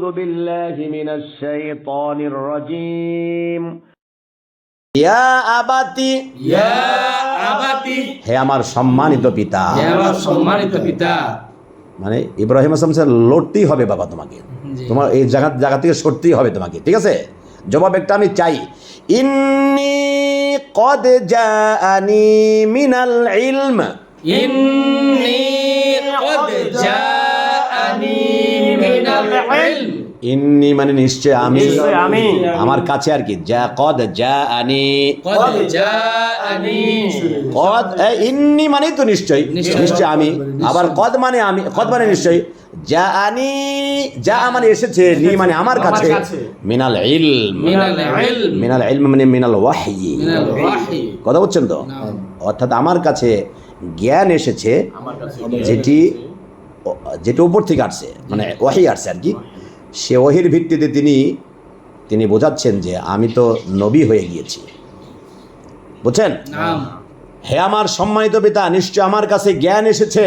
أعوذ بالله من الشيطان الرجيم ইয়া আবাতি ইয়া আবাতি হে আমার সম্মানিত পিতা হে আমার সম্মানিত পিতা মানে ইব্রাহিম আসলাম স্যার লড়তেই হবে বাবা তোমাকে জি। তোমার এই জায়গা জায়গা থেকে সরতেই হবে তোমাকে ঠিক আছে জবাব একটা আমি চাই ইন্নি কদ জাআনি মিনাল ইলম ইন্নি কদ জাআনি মিনাল ইলম ইন্নি মানে নিশ্চয় আমি আমি। আমার কাছে আর কি যা কদ কদ জাআনি। কদ ইন্নি মানে তো নিশ্চয় নিশ্চয়। আমি। আবার কদ মানে আমি কদ মানে নিশ্চয় যা আনি যা মানে এসেছে নি মানে আমার কাছে। মিনাল ইলম। মিনাল ইলম। মানে মিনাল ওয়াহি। মিনাল কথা বলছেন তো? অর্থাৎ আমার কাছে জ্ঞান এসেছে যেটি যেটা উপর থেকে আসছে মানে ওয়াহি আসছে আর কি সে ওহির ভিত্তিতে তিনি তিনি বোঝাচ্ছেন যে আমি তো নবী হয়ে গিয়েছি। বুঝছেন? হে আমার সম্মানিত পিতা নিশ্চয় আমার কাছে জ্ঞান এসেছে।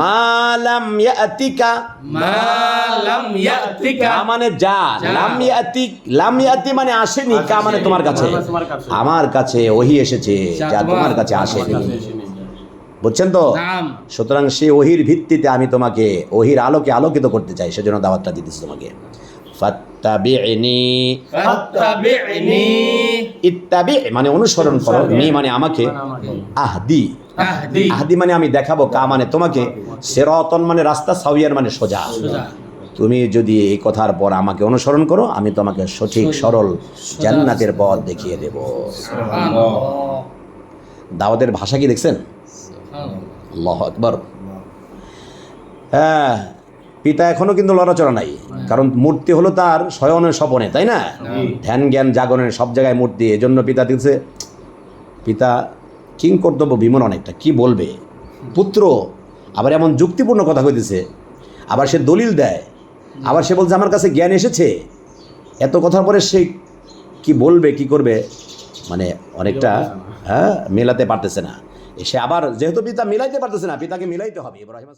মালাম ইয়াতিকা। ইয়াতিকা। মানে যা যা। লাম ইয়াতি লাম ইয়াতি মানে আসেনি কা মানে তোমার কাছে। আমার কাছে ওহি এসেছে যা তোমার কাছে আসেনি। বুঝছেন তো? সুতরাং সে ওহির ভিত্তিতে আমি তোমাকে ওহির আলোকে আলোকিত করতে চাই সেজন্য দাওয়াতটা দিতেছি তোমাকে। ইত্তাবি মানে অনুসরণ করো নি মানে আমাকে। আহদি। আহদি। আহদি মানে আমি দেখাবো কা মানে তোমাকে। সেরতন মানে রাস্তা সাউয়ার মানে সোজা। তুমি যদি এই কথার পর আমাকে অনুসরণ করো আমি তোমাকে সঠিক সরল জান্নাতের পথ দেখিয়ে দেব। দাওয়াতের ভাষা কি দেখছেন? আল্লাহ আকবর। হ্যাঁ পিতা এখনও কিন্তু লড়াচড়া নাই। কারণ মূর্তি হলো তার শয়নের স্বপনে তাই না? ধ্যান জ্ঞান জাগরণের সব জায়গায় মূর্তি এজন্য পিতা দিচ্ছে পিতা কিং কর্তব্য বিমন অনেকটা কি বলবে? পুত্র আবার এমন যুক্তিপূর্ণ কথা কইতেছে। আবার সে দলিল দেয়। আবার সে বলছে আমার কাছে জ্ঞান এসেছে। এত কথার পরে সে কি বলবে কি করবে? মানে অনেকটা হ্যাঁ মেলাতে পারতেছে না। সে আবার যেহেতু পিতা মিলাইতে পারতেছে না পিতাকে মিলাইতে হবে। ইব্রাহিম